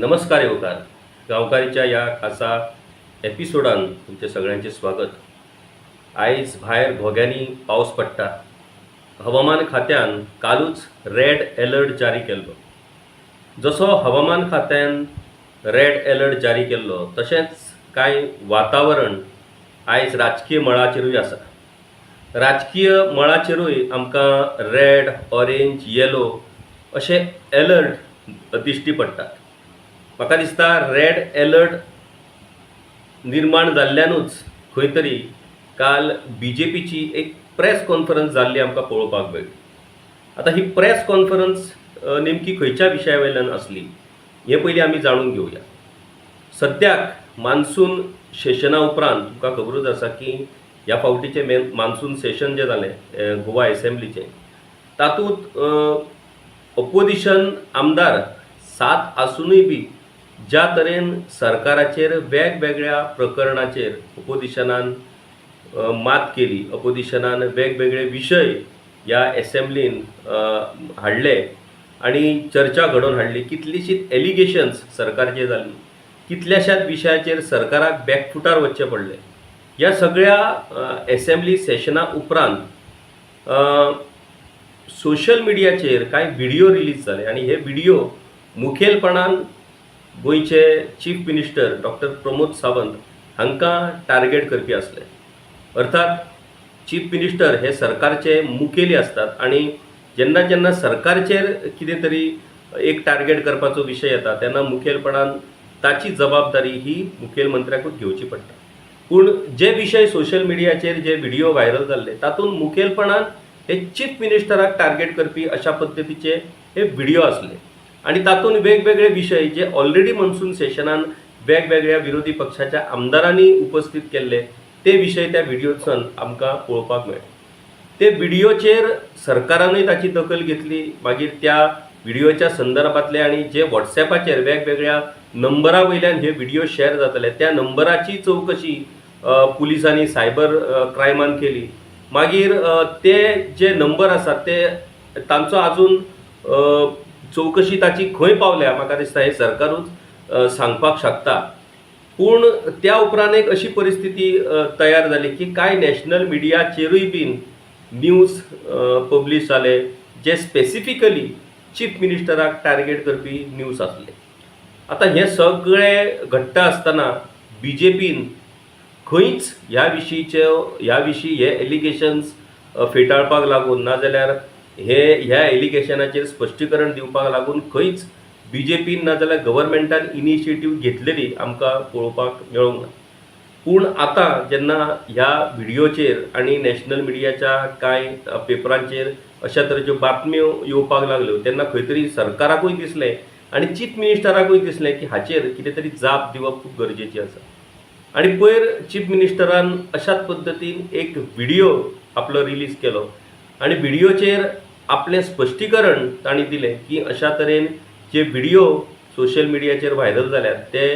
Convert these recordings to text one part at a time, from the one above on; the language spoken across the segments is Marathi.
नमस्कार येवकार. गांवकारीच्या या खासा एपिसोडान तुमचे सगळ्यांचे स्वागत. आयज भायर घोग्यांनी पावस पडटा. हवामान खात्यान कालूच रेड अलर्ट जारी केल्लो. जसो हवामान खात्यान रेड अलर्ट जारी केल्लो तशेंच कांय वातावरण आयज राजकीय मळाचेरूय आसा. राजकीय मळाचेरूय आमकां रेड ऑरेंज येलो अशे अलर्ट दिश्टी पडटात. म्हाका दिसता रेड एलर्ट निर्माण जाल्ल्यानूच खंय तरी काल बी जे पीची एक प्रेस कॉन्फरन्स जाल्ली आमकां पळोवपाक मेळ्ळी आतां ही प्रेस कॉन्फरन्स नेमकी खंयच्या विशया वयल्यान आसली हे पयलीं आमी जाणून घेवया सद्याक मान्सून सेशना उपरांत तुमकां खबरूच आसा की ह्या फावटीचें मेन मान्सून सेशन जें जालें गोवा एसेंब्लीचें तातूंत ऑपोजिशन आमदार सात आसुनूय बी ज्या तरेन सरकाराचेर वेगवेगळ्या प्रकरणाचेर ऑपोजिशनान मात केली. ऑपोजिशनान वेगवेगळे विशय ह्या एसेंब्लीन हाडले आनी चर्चा घडोवन हाडली. कितलीशींच एलिगेशन्स सरकारचेर जाली. कितल्याशाच विशयाचेर सरकाराक बॅकफुटार वचचें पडलें. ह्या सगळ्या एसेंब्ली सेशना उपरांत सोशल मिडियाचेर कांय व्हिडिओ रिलीज जाले आनी हे व्हिडिओ मुखेलपणान गोंयचे chief minister doctor Pramod Sawant हांकां टार्गेट करपी आसले. अर्थात चीफ मिनिस्टर हे सरकारचे मुखेली असतात आणि जेन्ना जेन्ना सरकारचेर कितें तरी एक टार्गेट करपाचो विशय येता तेन्ना मुखेलपणान ताची जबाबदारी ही मुखेलमंत्र्याकूच घेवची पडटा. पूण जे विशय सोशल मिडियाचेर जे व्हिडिओ व्हायरल जाल्ले तातूंत मुखेलपणान हे चीफ मिनिस्टराक टार्गेट करपी अशा पद्दतीचे हे व्हिडिओ आसले. आणि तातूंत वेगवेगळे विशय जे ऑलरेडी मनसून सेशनान वेगवेगळ्या विरोधी पक्षाच्या आमदारांनी उपस्थित केल्ले ते विशय त्या व्हिडिओसान आमकां पळोवपाक मेळ्ळे. ते व्हिडिओचेर सरकारानूय ताची दखल घेतली. मागीर त्या व्हिडिओच्या संदर्भातले आणि जे व्हॉट्सॅपाचेर वेगवेगळ्या नंबरा वयल्यान हे व्हिडिओ शेअर जातले त्या नंबराची चवकशी पुलिसांनी सायबर क्रायमान केली. मागीर ते जे नंबर आसात ते तांचो आजून चवकशी ताची खंय पावल्या म्हाका दिसता हे सरकारूच सांगपाक शकता. पूण त्या उपरांत एक अशी परिस्थिती तयार जाली की कांय नॅशनल मिडियाचेरूय बीन न्यूज पब्लीश जाले जे स्पेसिफिकली चीफ मिनिस्टराक टार्गेट करपी न्यूज आसले. आतां हे सगळें घडटा आसतना बी जे पीन खंयच ह्या विशींच्यो ह्या विशीं हे एलिगेशन्स फेटाळपाक लागून नाजाल्यार हे ह्या एलिगेशनाचेर स्पश्टीकरण दिवपाक लागून खंयच बी जे पीन नाजाल्यार गव्हर्मेंटान इनिशिएटीव घेतलेली आमकां पळोवपाक मेळूंक ना. पूण आतां जेन्ना ह्या व्हिडियोचेर आनी नॅशनल मिडियाच्या कांय पेपरांचेर अशा तरेच्यो बातम्यो येवपाक लागल्यो तेन्ना खंय तरी सरकाराकूय दिसलें आनी चीफ मिनिस्टराकूय दिसलें की हाचेर कितें तरी जाप दिवप खूब गरजेची आसा. आनी पयर चीफ मिनिस्टरान अशाच पद्दतीन एक व्हिडियो आपलो रिलीज केलो. आनी व्हिडियोचेर आपलें स्पश्टीकरण तांणी दिलें की अशा तरेन जे व्हिडिओ सोशल मिडियाचेर व्हायरल जाल्यात ते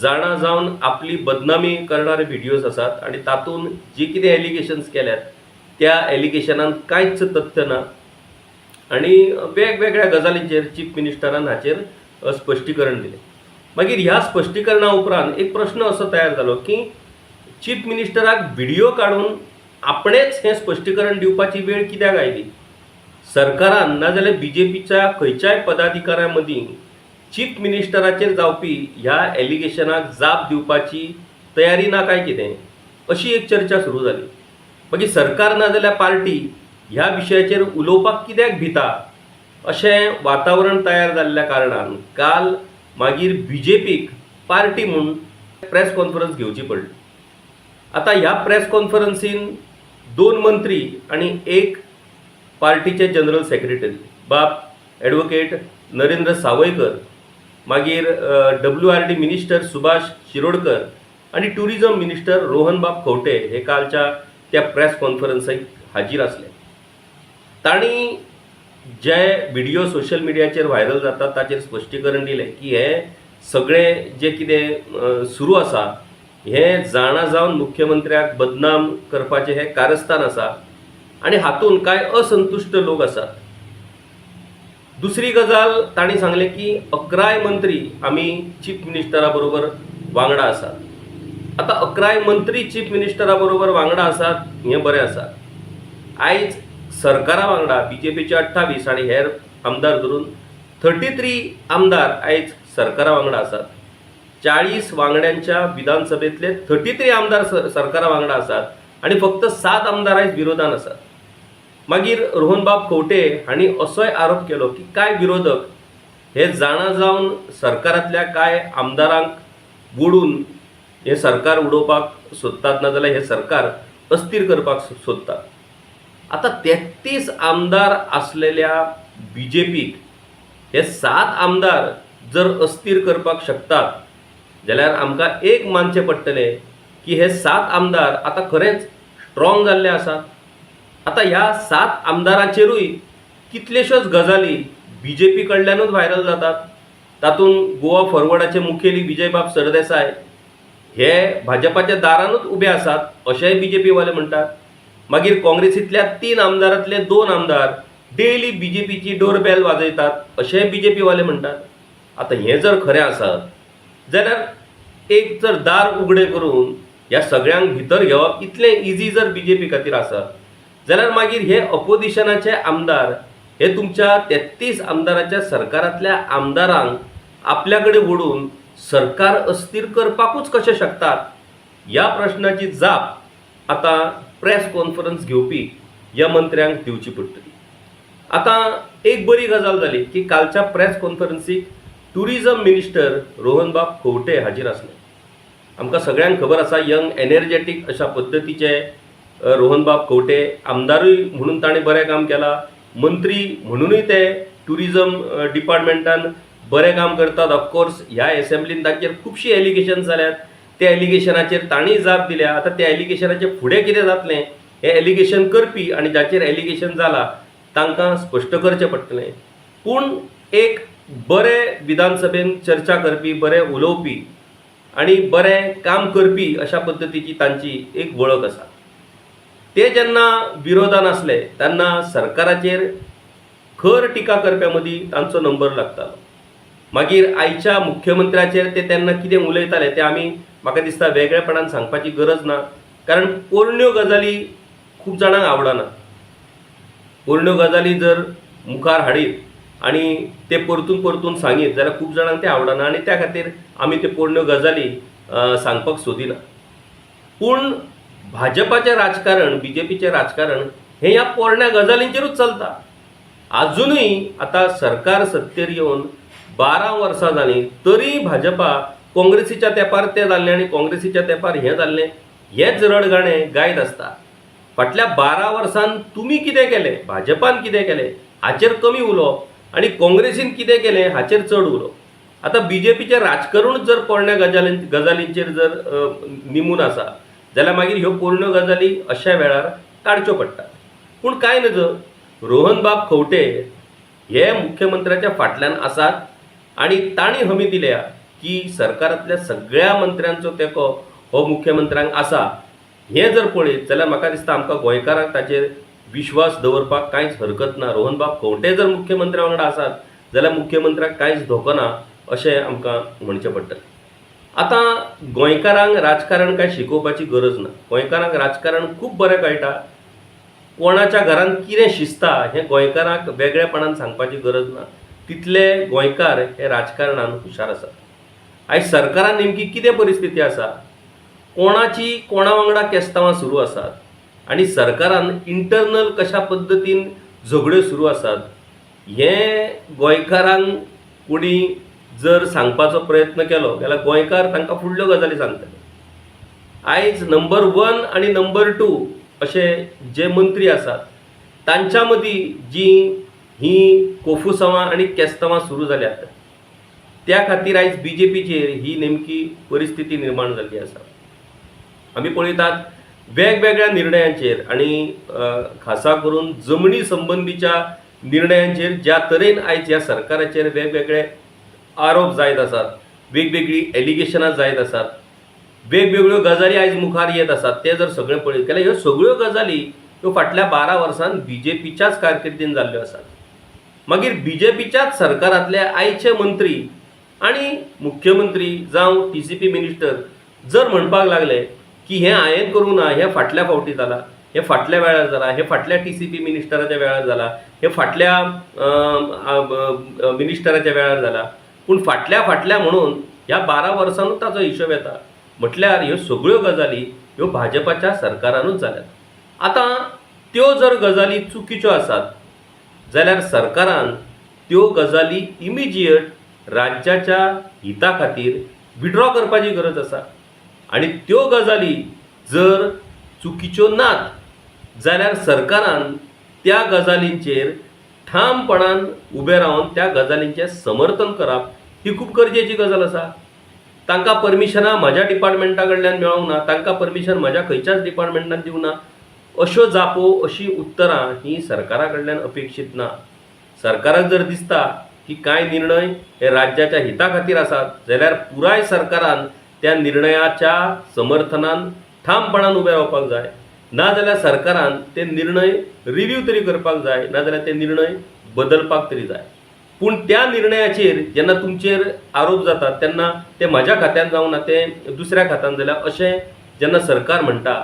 जाणा जावन आपली बदनामी करणारे व्हिडिओज आसात आणि तातूंत जी कितें एलिगेशन्स केल्यात त्या एलिगेशनान कांयच तथ्य ना. आणि वेगवेगळ्या गजालींचेर चीफ मिनिस्टरान हाचेर अ, स्पश्टीकरण दिलें. मागीर ह्या स्पश्टीकरणा उपरांत एक प्रश्न असो तयार जालो की चीफ मिनिस्टराक व्हिडिओ काडून आपणेच हें स्पश्टीकरण दिवपाची वेळ कित्याक आयली? सरकारान नाजाल्यार बी जे पीच्या खंयच्याय पदाधिकाऱ्यां मदीं चीफ मिनिस्टराचेर जावपी ह्या एलिगेशनाक जाप दिवपाची तयारी ना काय कितें? अशी एक चर्चा सुरू जाली मागीर सरकार नाजाल्यार पार्टी ह्या विशयाचेर उलोवपाक कित्याक भिता? अशें वातावरण तयार जाल्ल्या कारणान काल मागीर बी जे पीक पार्टी म्हूण प्रेस कॉन्फरन्स घेवची पडली. आतां ह्या प्रेस कॉन्फरन्सीन दोन मंत्री आनी एक पार्टीचे जनरल सेक्रेटरी बाब ॲडव्होकेट नरेंद्र सावयकर मागीर W R D minister Subhash Shirodkar आणि टुरिझम मिनिस्टर रोहनबाब खवटे हे कालच्या त्या प्रेस कॉन्फरन्सीक हाजीर आसले तांणी जे व्हिडिओ सोशल मिडियाचेर व्हायरल जातात ताचेर स्पश्टीकरण दिलें की हे सगळें जे कितें सुरू आसा हें जाणा जावन मुख्यमंत्र्याक बदनाम करपाचें हें कारस्थान आसा. आनी हातूंत कांय असंतुश्ट लोक आसात दुसरी गजाल तांणी सांगले की अकराय मंत्री आमी चीफ मिनिस्टरा बरोबर वांगडा आसात आतां अकराय मंत्री चीफ मिनिस्टरा बरोबर वांगडा आसात हें बरें आसा आयज सरकारा वांगडा बी जे पीचे अठ्ठावीस आनी हेर आमदार धरून थर्टी थ्री आमदार आयज सरकारा वांगडा आसात चाळीस वांगड्यांच्या विधानसभेतले थर्टी थ्री आमदार सरकारा वांगडा आसात आनी फक्त सात आमदार आयज विरोधान आसात मागीर रोहनबाब खंवटे हांणी असोय आरोप केलो की कांय विरोधक हे जाणा जावन सरकारांतल्या कांय आमदारांक बुडून हे सरकार उडोवपाक सोदतात नाजाल्यार हे सरकार अस्थिर करपाक सोदतात. आता तेहतीस आमदार असलेल्या बी जे पीक हे सात आमदार जर अस्थिर करपाक शकतात जाल्यार आमकां एक मानचें पडटलें की हे सात आमदार आतां खरेंच स्ट्रॉंग जाल्ले आसात. आता ह्या सात आमदारांचेरूय कितल्योश्योच गजाली बी जे पी कडल्यानूच व्हायरल जातात. तातूंत गोवा फॉरवर्डाचे मुखेली विजयबाब सरदेसाय हे भाजपाच्या दारानूच उबे आसात अशेंय बी जे पीवाले म्हणटात मागीर काँग्रेसींतल्या तीन आमदारांतले दोन आमदार डेली बी जे पीची डोरबॅल वाजयतात अशेंय बी जे पीवाले म्हणटात आतां हें जर खरें आसत जाल्यार एक जर दार उगडें करून ह्या सगळ्यांक भितर घेवप इतलें इजी जर बी जे पी खातीर आसत जाल्यार मागीर हे अपोजिशनाचे आमदार हे तुमच्या तेत्तीस आमदाराच्या सरकारांतल्या आमदारांक आपल्या कडेन ओडून सरकार अस्थिर करपाकूच कशे शकतात? ह्या प्रश्नाची जाप आतां प्रेस कॉन्फरन्स घेवपी ह्या मंत्र्यांक दिवची पडटली आतां एक बरी गजाल जाली की कालच्या प्रेस कॉन्फरन्सीक टुरिजम मिनिस्टर रोहनबाब खोवटे हाजीर आसले आमकां सगळ्यांक खबर आसा यंग एनर्जेटीक अशा पद्दतीचे रोहनबाब कवटे आमदारूय म्हणून ताणें बरें काम केलां. मंत्री म्हणूनय ते ट्युरिजम डिपार्टमेंटान बरें काम करतात. ऑफकोर्स ह्या एसेंब्लीन तांचेर खुबशीं एलिगेशन जाल्यात त्या एलिगेशनाचेर तांणीय जाप दिल्या. आतां त्या एलिगेशनाचें फुडें कितें जातलें हें एलिगेशन करपी आनी जाचेर एलिगेशन जालां तांकां स्पश्ट करचें पडटलें पूण एक बरें विधानसभेन चर्चा करपी बरें उलोवपी आनी बरें काम करपी अशा पद्दतीची तांची एक वळख आसा ते जेन्ना विरोधान असले तेन्ना सरकाराचेर खर टिका करप्या मदीं तांचो नंबर लागतालो मागीर आयच्या मुख्यमंत्र्याचेर ते तेन्ना कितें उलयताले ते आमी म्हाका दिसता वेगळेपणान सांगपाची गरज ना. कारण पोरण्यो गजाली खूब जाणांक आवडना. पोरण्यो गजाली जर मुखार हाडीत आनी ते परतून परतून सांगीत जाल्यार खूब जाणांक ते आवडना आनी त्या खातीर आमी ते पोरण्यो गजाली सांगपाक सोदिना. पूण भाजपाचें राजकारण बी जे पीचें राजकारण हें ह्या पोरण्या गजालींचेरूच चलता आजुनूय आतां सरकार सत्तेर येवन बारा वर्सां जालीं तरी भाजपा काँग्रेसीच्या तेंपार तें जाल्लें आनी काँग्रेसीच्या तेंपार हें जाल्लें हेंच रडगाणें गायत आसता फाटल्या बारा वर्सान तुमी कितें केलें? भाजपान कितें केलें? हाचेर कमी उलोवप आनी काँग्रेसीन कितें केलें? हाचेर चड उलोवप आतां बी जे पीचें राजकारणूच जर पोरण्या गजालीं गजालींचेर जर निमून आसा जाल्यार मागीर ह्यो पोरण्यो गजाली अशा वेळार काडच्यो पडटात पूण कांय नज रोहनबाब खंवटे हे मुख्यमंत्र्याच्या फाटल्यान आसात आनी तांणी हमी दिल्या की सरकारांतल्या सगळ्या मंत्र्यांचो तेंको हो मुख्यमंत्र्यांक आसा हें जर पळयत जाल्यार म्हाका दिसता आमकां गोंयकारांक ताचेर विश्वास दवरपाक कांयच हरकत ना. रोहनबाब खंवटे जर मुख्यमंत्र्या वांगडा आसात जाल्यार मुख्यमंत्र्याक कांयच धोको ना अशें आमकां म्हणचें पडटलें. आतां गोंयकारांक राजकारण कांय शिकोवपाची गरज ना. गोंयकारांक राजकारण खूब बरें कळटा. कोणाच्या घरांत कितें शिजता हें गोंयकारांक वेगळेपणान सांगपाची गरज ना. तितले गोंयकार हे राजकारणान हुशार आसात. आयज सरकारान नेमकी कितें परिस्थिती आसा? कोणाची कोणा वांगडा केस्तांवां सुरू आसात? आनी सरकारान इंटरनल कशा पद्दतीन झगड्यो सुरू आसात? हें गोंयकारांक कोणी जर सांगपाचो प्रयत्न केलो जाल्यार गोंयकार तांकां फुडल्यो गजाली सांगतले. आयज नंबर वन आनी नंबर टू अशे जे मंत्री आसात तांच्या मदीं जी ही कोफुसवां आनी केस्तांवां सुरू जाल्यात त्या खातीर आयज बी जे पीचेर ही नेमकी परिस्थिती निर्माण जाल्ली आसा. आमी पळयतात वेगवेगळ्या निर्णयांचेर आनी खासा करून जमनी संबंदीच्या निर्णयांचेर ज्या तरेन आयज ह्या सरकाराचेर वेगवेगळे आरोप जायत आसात वेगवेगळी एलिगेशनां जायत आसात वेगवेगळ्यो गजाली आयज मुखार येत आसात ते जर सगळें पळयत जाल्यार ह्यो सगळ्यो गजाली ह्यो फाटल्या बारा वर्सान बी जे पीच्याच कारकिर्दीन जाल्ल्यो आसात. मागीर बी जे पीच्याच सरकारांतले आयचे मंत्री आणि मुख्यमंत्री जावं टी सी पी मिनिस्टर जर म्हणपाक लागले की हें हांवें करूं ना हें फाटल्या फावटी जाला हें फाटल्या वेळार जाला हें फाटल्या टी सी पी मिनिस्टराच्या वेळार जाला हें फाटल्या मिनिस्टराच्या वेळार जाला पूण फाटल्या फाटल्या म्हणून ह्या बारा वर्सांनूच ताचो हिशोब येता. म्हटल्यार ह्यो सगळ्यो गजाली ह्यो भाजपाच्या सरकारानूच जाल्यात आतां त्यो जर गजाली चुकीच्यो आसात जाल्यार सरकारान त्यो गजाली इमिजिएट राज्याच्या हिता खातीर विड्रॉ करपाची गरज आसा. आनी त्यो गजाली जर चुकीच्यो नात जाल्यार सरकारान त्या गजालींचेर ठामपणान उबें रावन त्या गजालींचें समर्थन करप ही खूब गरजेची गजाल आसा तांकां परमिशनां म्हज्या डिपार्टमेंटा कडल्यान मेळोंक ना तांकां परमिशन म्हज्या खंयच्याच डिपार्टमेंटान दिवं ना अश्यो जापो अशीं उत्तरां ही सरकारा कडल्यान अपेक्षीत ना. सरकाराक जर दिसता की कांय निर्णय हे राज्याच्या हिता खातीर आसात जाल्यार पुराय सरकारान त्या निर्णयाच्या समर्थनान ठामपणान उबें रावपाक जाय. नाजाल्यार सरकारान ते निर्णय रिव्यू तरी करपाक जाय नाजाल्यार ते निर्णय बदलपाक तरी जाय. पूण त्या निर्णयाचेर जेन्ना तुमचेर आरोप जातात तेन्ना ते म्हज्या खात्यान जावं ना ते दुसऱ्या खात्यान जाल्यार अशें जेन्ना सरकार म्हणटा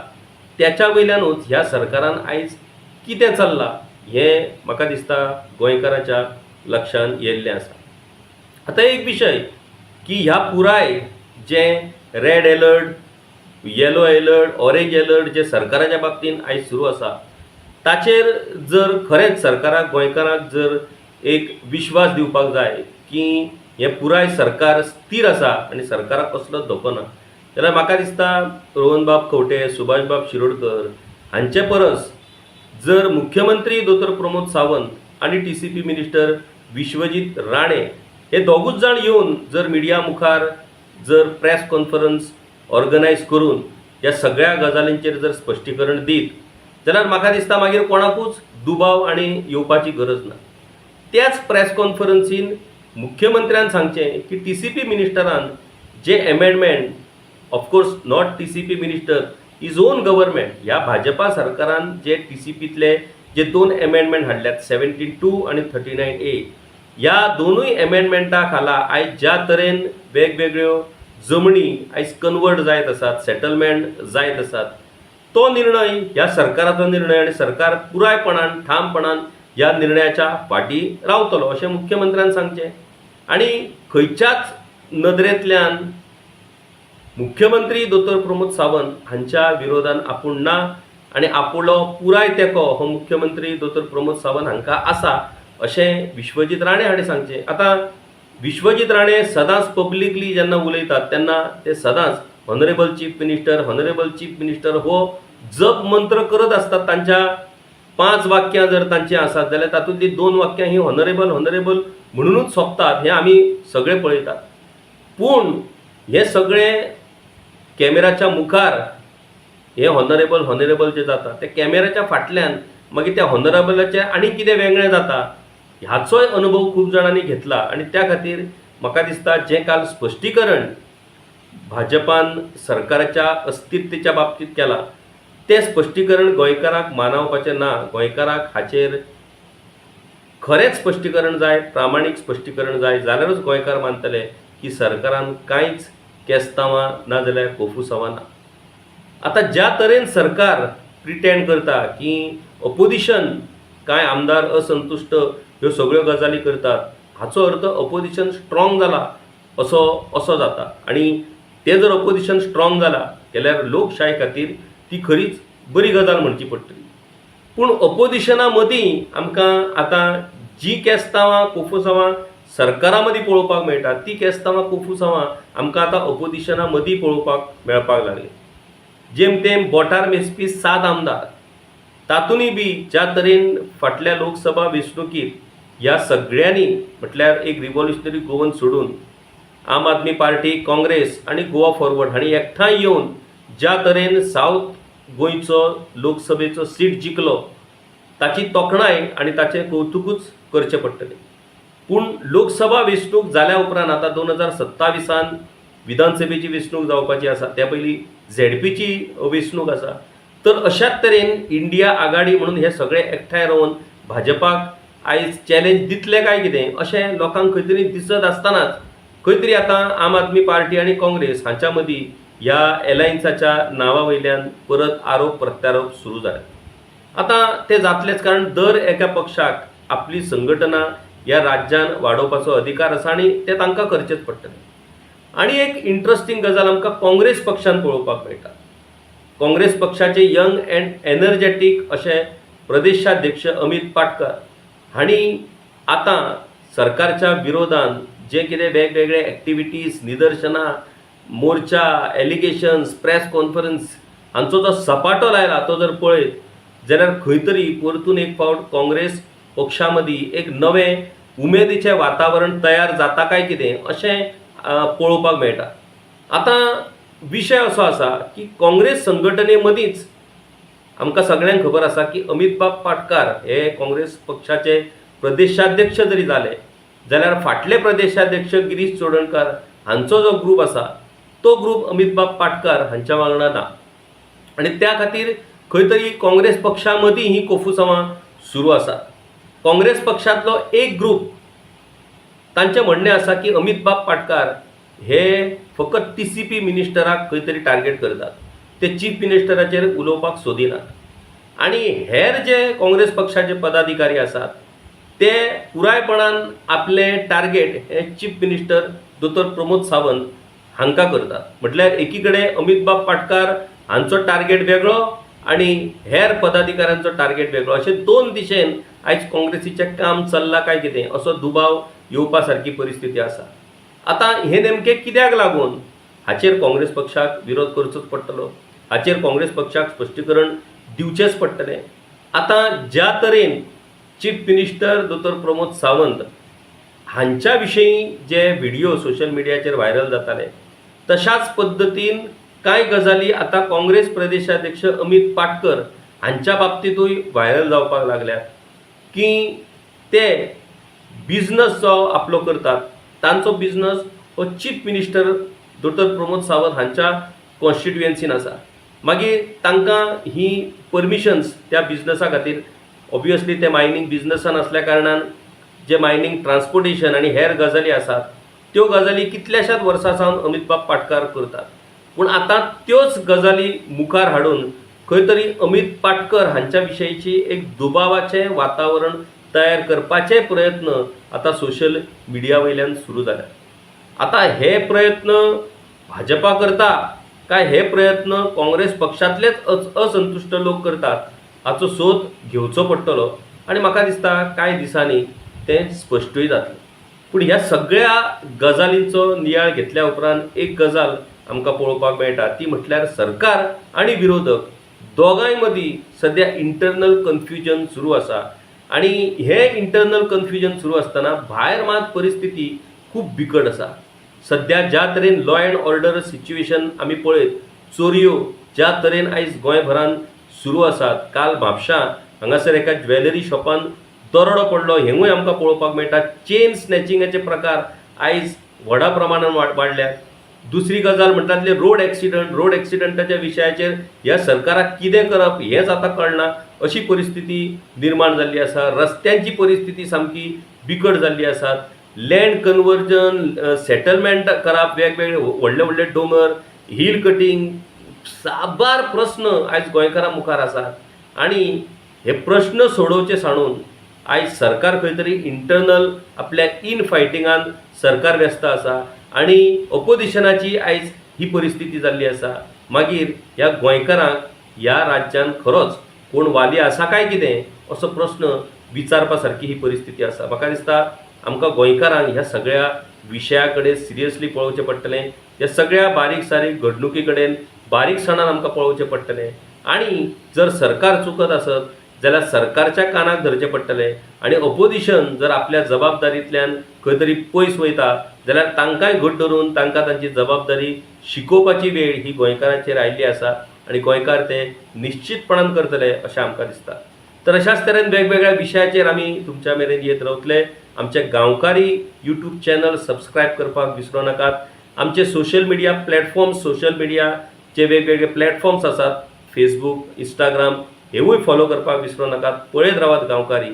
त्याच्या वयल्यानूच ह्या सरकारान आयज कितें चल्लां हें म्हाका दिसता गोंयकाराच्या लक्षांत येयल्लें आसा. आतां एक विशय की ह्या पुराय जे red alert yellow alert orange alert जे सरकाराच्या बाबतीन आयज सुरू आसा ताचेर जर खरेंच सरकाराक गोंयकाराक जर एक विश्वास दिवपाक जाय की हें पुराय सरकार स्थिर आसा आनी सरकाराक कसलोच धोको ना. जाल्यार म्हाका दिसता रोहनबाब खंवटे सुभाषबाब शिरोडकर हांचे परस जर मुख्यमंत्री दोतोर प्रमोद सावंत आनी T C P minister Vishwajit Rane हे दोगूच जाण येवन जर मिडिया मुखार जर प्रेस कॉन्फरन्स ऑर्गनायज करून ह्या सगळ्या गजालींचेर जर स्पश्टीकरण दीत जाल्यार म्हाका दिसता मागीर कोणाकूच दुबाव आनी येवपाची गरज ना. त्याच प्रेस कॉन्फरन्सीन मुख्यमंत्र्यान सांगचें की टी सी पी मिनिस्टरान जे amendment of course not T C P minister is own government ह्या भाजपा सरकारान जे टी सी पीतले जे दोन एमेंडमेंट हाडल्यात सेव्हन्टी टू आणि थर्टी नायन ए ह्या दोनूय एमेंडमेंटा खाला आयज ज्या तरेन वेगवेगळ्यो जमनी आयज कन्वर्ट जायत आसात सेटलमेंट जायत आसात तो निर्णय ह्या सरकाराचो निर्णय आनी सरकार पुरायपणान ठामपणान ह्या निर्णयाच्या फाटी रावतलो अशें मुख्यमंत्र्यान सांगचें. आनी खंयच्याच नदरेंतल्यान मुख्यमंत्री दोतोर प्रमोद सावंत हांच्या विरोधान आपूण ना आनी आपुलो पुराय तेंको हो मुख्यमंत्री दोतोर प्रमोद सावंत हांकां आसा अशें विश्वजीत राणे हाणें सांगचें. आतां विश्वजीत राणे सदांच पब्लिकली जेन्ना उलयतात तेन्ना ते सदांच honourable chief minister honourable chief minister हो जप मंत्र करत आसतात तांच्या पांच वाक्यां जर तांची आसात जाल्यार तातूंतली दोन वाक्यां ही हॉनरेबल हॉनरेबल म्हणूनच सोंपतात हें आमी सगळे पळयतात पूण हे सगळें कॅमेराच्या मुखार हे हॉनरेबल हॉनरेबल जे जाता ते कॅमेराच्या फाटल्यान मागीर त्या हॉनरेबलाचें आनी कितें वेगळें जाता ह्याचोय अनुभव खूब जाणांनी घेतला आनी त्या खातीर म्हाका दिसता जें काल स्पश्टीकरण भाजपान सरकाराच्या अस्तित्वेच्या बाबतींत केलां तें स्पश्टीकरण गोंयकाराक मानवपाचें ना गोंयकाराक हाचेर खरेंच स्पश्टीकरण जाय प्रामाणीक स्पश्टीकरण जाय जाल्यारूच गोंयकार मानतले की सरकारान कांयच केस्तांवां नाजाल्यार कोफुसांवां ना. आतां ज्या तरेन सरकार प्रिटेंड करता की अपोजिशन कांय आमदार असंतुश्ट ह्यो सगळ्यो गजाली करतात हाचो अर्थ अपोजिशन स्ट्रॉंग जाला असो असो जाता. आनी तें जर अपोजिशन स्ट्रॉंग जाला जाल्यार लोकशाये खातीर ती खरीच बरी गजाल म्हणची पडटली पूण अपोजिशना मदीं आमकां आतां जी केस्तांवां कोफुसांवां सरकारा मदीं पळोवपाक मेळटा ती केस्तांवां कोफुसांवां आमकां आतां अपोजिशना मदीं पळोवपाक मेळपाक लागली. जेम तेम बोटार मेजपी सात आमदार. तातूंतय बी ज्या तरेन फाटल्या लोकसभा वेंचणुकीत ह्या सगळ्यांनी म्हटल्यार एक रिव्हॉल्युशनरी गोवन सोडून आम आदमी पार्टी काँग्रेस आनी गोवा फॉरवर्ड हांणी एकठांय येवन ज्या तरेन सावथ गोंयचो लोकसभेचो सीट जिखलो ताची तोखणाय आनी ताचें कौतुकूच करचें पडटलें पूण लोकसभा वेंचणूक जाल्या उपरांत आतां दोन हजार सत्तावीसान विधानसभेची वेंचणूक जावपाची आसा. त्या पयलीं झेडपीची वेंचणूक आसा. तर अशाच तरेन इंडिया आघाडी म्हणून हे सगळे एकठांय रावन भाजपाक आयज चॅलेंज दितले काय कितें? अशें लोकांक खंय तरी दिसत आसतनाच खंय तरी आतां आम आदमी पार्टी आनी काँग्रेस हांच्या मदीं ह्या एलायन्साच्या नांवा वयल्यान परत आरोप प्रत्यारोप सुरू जाले आतां ते जातलेच कारण दर एका पक्षाक आपली संघटना ह्या राज्यान वाडोवपाचो अधिकार आसा आनी ते तांकां करचेच पडटले आनी एक इंट्रस्टींग गजाल आमकां काँग्रेस पक्षान पळोवपाक मेळटा. काँग्रेस पक्षाचे यंग अँड एनर्जेटीक अशे प्रदेशाध्यक्ष अमित पाटकर हांणी आतां सरकारच्या विरोधान जे कितें वेगवेगळे एक्टिविटीज निदर्शनां मोर्चा एलिगेशन्स प्रेस कॉन्फरन्स हांचो जो सपाटो लायला तो जर पळयत जाल्यार खंय तरी परतून एक फावट काँग्रेस पक्षा मदीं एक नवें उमेदीचें वातावरण तयार जाता काय कितें अशें पळोवपाक मेळटा. आतां विशय असो आसा की काँग्रेस संघटने मदींच आमकां सगळ्यांक खबर आसा की अमित बाब पाटकार हे काँग्रेस पक्षाचे प्रदेशाध्यक्ष जरी जाले जाल्यार फाटले प्रदेशाध्यक्ष गिरीश चोडणकार हांचो जो ग्रूप आसा तो ग्रूप अमित बाब पाटकार हांच्या वांगडा ना आनी त्या खातीर खंय तरी काँग्रेस पक्षा मदीं ही कोफुसावां सुरू आसा. काँग्रेस पक्षांतलो एक ग्रूप तांचें म्हणणें आसा की अमित बाब पाटकार हे फकत टी सी पी मिनिस्टराक खंय तरी टार्गेट करतात. ते चीफ मिनिस्टराचेर उलोवपाक सोदिनात. आनी हेर जे काँग्रेस पक्षाचे पदाधिकारी आसात ते पुरायपणान आपले टार्गेट हे चीफ मिनिस्टर दोतोर प्रमोद सावंत हांकां करतात म्हटल्यार एकीकडे अमित बाब पाटकार हांचो टार्गेट वेगळो आनी हेर पदाधिकाऱ्यांचो टार्गेट वेगळो. अशें दोन दिशेन आयज काँग्रेसीचें काम चल्लां काय कितें? असो दुबाव येवपा सारकी परिस्थिती आसा. आतां हे नेमके कित्याक लागून? हाचेर काँग्रेस पक्षाक विरोध करचोच पडटलो. हाचेर काँग्रेस पक्षाक स्पश्टीकरण दिवचेच पडटलें. आतां ज्या तरेन चीफ मिनिस्टर दोतोर प्रमोद सावंत हांच्या विशयी जे व्हिडिओ सोशल मिडियाचेर व्हायरल जाताले तशाच पद्दतीन कांय गजाली आतां काँग्रेस प्रदेशाध्यक्ष अमित पाटकर हांच्या बाबतींतूय व्हायरल जावपाक लागल्यात की ते बिझनस जो आपलो करतात तांचो बिझनस हो चीफ मिनिस्टर दोतोर प्रमोद सावंत हांच्या कॉन्स्टिट्युएन्सीन आसा. मागीर तांकां ही परमिशन्स त्या बिझनसा खातीर ऑब्वियसली ते मायनींग बिझनसान असल्या कारणान जे मायनींग ट्रान्सपोर्टेशन आनी हेर गजाली आसात त्यो गजाली कितल्याशाच वर्सां सावन अमित बाब पाटकार करतात. पूण आतां त्योच गजाली मुखार हाडून खंय तरी अमित पाटकर हांच्या विशयीची एक दुबावाचें वातावरण तयार करपाचे प्रयत्न आतां सोशल मिडिया वयल्यान सुरू जाल्यात. आतां हे प्रयत्न भाजपा करता काय हे प्रयत्न काँग्रेस पक्षांतलेच असंतुष्ट असंतुश्ट लोक करतात हाचो सोद घेवचो पडटलो. आनी म्हाका दिसता कांय दिसांनी तें स्पश्टूय जातलें. पूण ह्या सगळ्या गजालींचो नियाळ घेतल्या उपरांत एक गजाल आमकां पळोवपाक मेळटा. ती म्हटल्यार सरकार आनी विरोधक दोगांय मदीं सद्या इंटरनल कन्फ्युजन सुरू आसा. आनी हें इंटरनल कन्फ्युजन सुरू आसतना भायर मात परिस्थिती खूब बिकट आसा. सद्या ज्या तरेन लॉ अँड ऑर्डर सिच्युएशन आमी पळयत चोरयो ज्या तरेन आयज गोंयभरान सुरू आसात. काल म्हापशां हांगासर एका ज्वेलरी शॉपान दरोडो पडलो हेंगूय आमकां पळोवपाक मेळटा. चेन स्नॅचिंगाचे प्रकार आयज व्हडा प्रमाणान वाड वाडल्यात दुसरी गजाल म्हणटा रोड एक्सिडंट रोड एक्सिडंटाच्या विशयाचेर ह्या सरकाराक कितें करप हेंच आतां कळना. अशी परिस्थिती निर्माण जाल्ली आसा. रस्त्यांची परिस्थिती सामकी बिकट जाल्ली आसात लँड कन्वर्जन सेटलमेंट करप वेगवेगळे व्हडले व्हडले डोंगर हिल कटींग साबार प्रस्न आयज गोंयकारां मुखार आसात. आनी हे प्रश्न सोडोवचे सांडून आयज सरकार खंय तरी इंटरनल आपल्या इन फायटिंगान सरकार व्यस्त आसा आनी ऑपोजिशनाची आयज ही परिस्थिती जाल्ली आसा मागीर ह्या गोंयकारांक ह्या राज्यान खरोच कोण वाली आसा काय कितें असो प्रश्न विचारपा सारकी ही परिस्थिती आसा. म्हाका दिसता आमकां गोंयकारांक ह्या सगळ्या विशया कडेन सिरियसली पळोवचें पडटलें. ह्या सगळ्या बारीक सारीक घडणुकी कडेन बारीकसाणान आमकां पळोवचें पडटलें. आनी जर सरकार चुकत आसत जाल्यार सरकारच्या कानाक धरचें पडटलें आनी अपोजिशन जर आपल्या जबाबदारींतल्यान खंय तरी पयस वयता जाल्यार तांकांय घट धरून तांकां तांची जबाबदारी शिकोवपाची वेळ ही गोंयकारांचेर आयिल्ली आसा आनी गोंयकार ते निश्चितपणान करतले अशें आमकां दिसता. तर अशाच तरेन वेगवेगळ्या विशयाचेर आमी तुमच्या मेरेन येत रावतले. आमचे गांवकारी यूट्यूब चॅनल सबस्क्रायब करपाक विसरूं नाकात. आमचे सोशल मिडिया प्लॅटफॉर्म्स सोशल मिडियाचे वेगवेगळे प्लॅटफॉर्म्स आसात. फेसबूक इंस्टाग्राम हेवूय फॉलो करपाक विसरूं नाकात पळयत रावात गांवकारी.